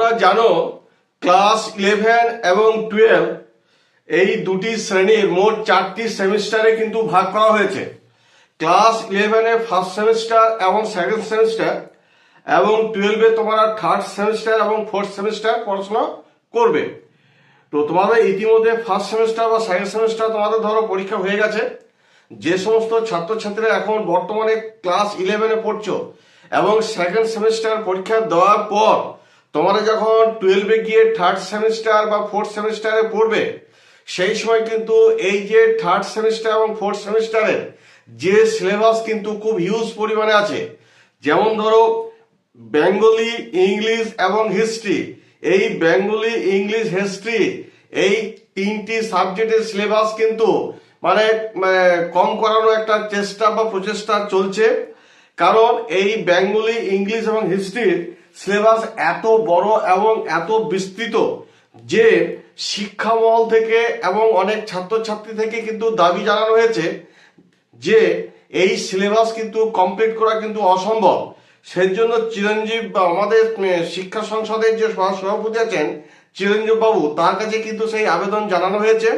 তোমরা জানো class eleven এবং টুয়েলভ এই দুটি শ্রেণির মোট চারটি সেমিস্টারে কিন্তু ভাগ করা হয়েছে। ক্লাস ইলেভেনে ফার্স্ট সেমিস্টার এবং সেকেন্ড সেমিস্টার এবং টুয়েলভে তোমরা থার্ড সেমিস্টার এবং ফোর্থ সেমিস্টার পড়াশোনা করবে। তো তোমাদের ইতিমধ্যে ফার্স্ট সেমিস্টার বা সেকেন্ড সেমিস্টার তোমাদের ধরো পরীক্ষা হয়ে গেছে। যে সমস্ত ছাত্রছাত্রীরা এখন বর্তমানে ক্লাস ইলেভেনে পড়ছো এবং সেকেন্ড সেমিস্টার পরীক্ষা দেওয়ার পর তোমরা যখন টুয়েলভে গিয়ে থার্ড সেমিস্টার বা ফোর্থ সেমিস্টারে পড়বে, সেই সময় কিন্তু এই যে থার্ড সেমিস্টার এবং ফোর্থ সেমিস্টারের যে সিলেবাস কিন্তু খুব হিউজ পরিমাণে আছে। যেমন ধরো, বেঙ্গলি, ইংলিশ এবং হিস্ট্রি এই বেঙ্গলি, ইংলিশ হিস্ট্রি এই তিনটি সাবজেক্টের সিলেবাস কিন্তু মানে মানে কম করানোর একটা চেষ্টা বা প্রচেষ্টা চলছে। কারণ এই বেঙ্গলি, ইংলিশ এবং হিস্ট্রির সিলেবাস এত বড় এবং এত বিস্তৃত যে শিক্ষামহল থেকে এবং অনেক ছাত্রছাত্রী থেকে কিন্তু দাবি জানানো হয়েছে যে এই সিলেবাস কিন্তু কমপ্লিট করা কিন্তু অসম্ভব। সেই জন্য চিরঞ্জীব বা আমাদের শিক্ষা সংসদের যে সভাপতি আছেন চিরঞ্জীব বাবু তার কাছে কিন্তু সেই আবেদন জানানো হয়েছে।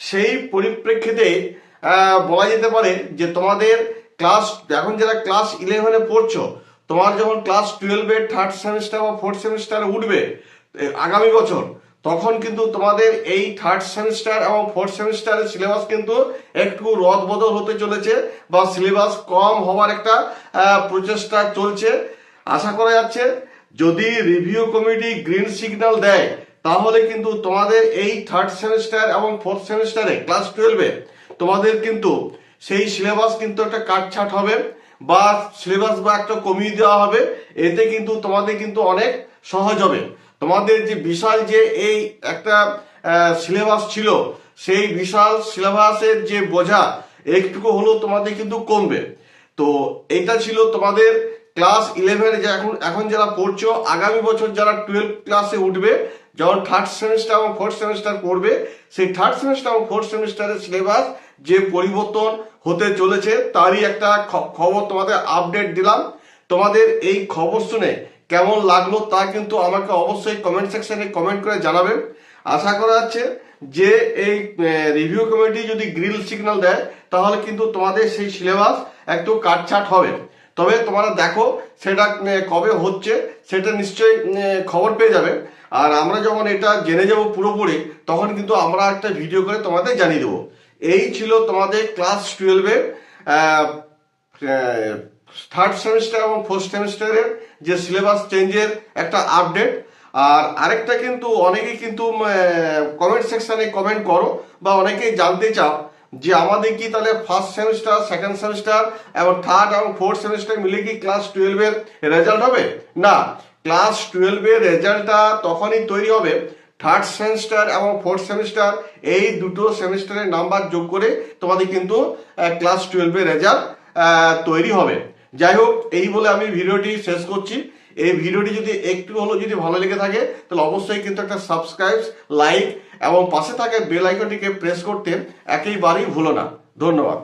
সেই পরিপ্রেক্ষিতে বলা যেতে পারে যে তোমাদের ক্লাস, এখন যারা ক্লাস ইলেভেনে পড়ছো তোমার যখন ক্লাস টুয়েলভে থার্ড সেমিস্টার বা ফোর্থ সেমিস্টারে উঠবে আগামী বছর, তখন কিন্তু তোমাদের এই থার্ড সেমিস্টার এবং ফোর্থ সেমিস্টারের সিলেবাস কিন্তু একটু রদ বদল হতে চলেছে বা সিলেবাস কম হওয়ার একটা প্রচেষ্টা চলছে। আশা করা যাচ্ছে, যদি রিভিউ কমিটি গ্রিন সিগন্যাল দেয়, তাহলে কিন্তু তোমাদের এই থার্ড সেমিস্টার এবং ফোর্থ সেমিস্টারে ক্লাস টুয়েলভে তোমাদের কিন্তু সেই সিলেবাস কিন্তু একটা কাটছাট হবে। বা সিলেবাস বা একটা কমিয়ে দেওয়া হবে, এতে কিন্তু তোমাদের কিন্তু অনেক সহজ হবে। তোমাদের যে বিশাল যে এই একটা সিলেবাস ছিল, সেই বিশাল সিলেবাসের যে বোঝা, একটুকু হলেও তোমাদের কিন্তু কমবে। তো এটা ছিল তোমাদের ক্লাস ইলেভেন যে এখন এখন যারা পড়ছো, আগামী বছর যারা টুয়েলভ ক্লাসে উঠবে যখন থার্ড সেমিস্টার এবং ফোর্থ সেমিস্টার পড়বে, সেই থার্ড সেমিস্টার এবং ফোর্থ সেমিস্টারের সিলেবাস যে পরিবর্তন হতে চলেছে, তারই একটা খবর তোমাদের আপডেট দিলাম। তোমাদের এই খবর শুনে কেমন লাগল তা কিন্তু আমাকে অবশ্যই কমেন্ট সেকশনে কমেন্ট করে জানাবেন। আশা করা যাচ্ছে যে এই রিভিউ কমিটি যদি গ্রিল সিগন্যাল দেয়, তাহলে কিন্তু তোমাদের সেই সিলেবাস একটু কাটছাট হবে। তবে তোমরা দেখো সেটা কবে হচ্ছে, সেটা নিশ্চয়ই খবর পেয়ে যাবে। আর আমরা যখন এটা জেনে যাব পুরোপুরি, তখন কিন্তু আমরা একটা ভিডিও করে তোমাদের জানিয়ে দেবো। এই ছিল তোমাদের ক্লাস টুয়েলভের থার্ড সেমিস্টার এবং ফোর্থ সেমিস্টারের যে সিলেবাস চেঞ্জের একটা আপডেট আর আরেকটা কিন্তু অনেকেই কিন্তু কমেন্ট সেকশানে কমেন্ট করো বা অনেকেই জানতে চাও যে আমাদের কি তাহলে ফার্স্ট সেমিস্টার সেকেন্ড সেমিস্টার এবং থার্ড এবং ফোর্থ সেমিস্টার মিলে কি ক্লাস টুয়েলভের রেজাল্ট হবে? না। ক্লাস টুয়েলভের রেজাল্টটা তখনই তৈরি হবে থার্ড সেমিস্টার এবং ফোর্থ সেমিস্টার এই দুটো সেমিস্টারের নাম্বার যোগ করে তোমাদের কিন্তু ক্লাস টুয়েলভের রেজাল্ট তৈরি হবে। যাই হোক, এই বলে আমি ভিডিওটি শেষ করছি। এই ভিডিওটি যদি একটু হলেও যদি ভালো লেগে থাকে, তাহলে অবশ্যই কিন্তু একটা সাবস্ক্রাইব লাইক এবং পাশে থাকা বেল আইকনটিকে প্রেস করতে একেবারেই ভুলো না। ধন্যবাদ।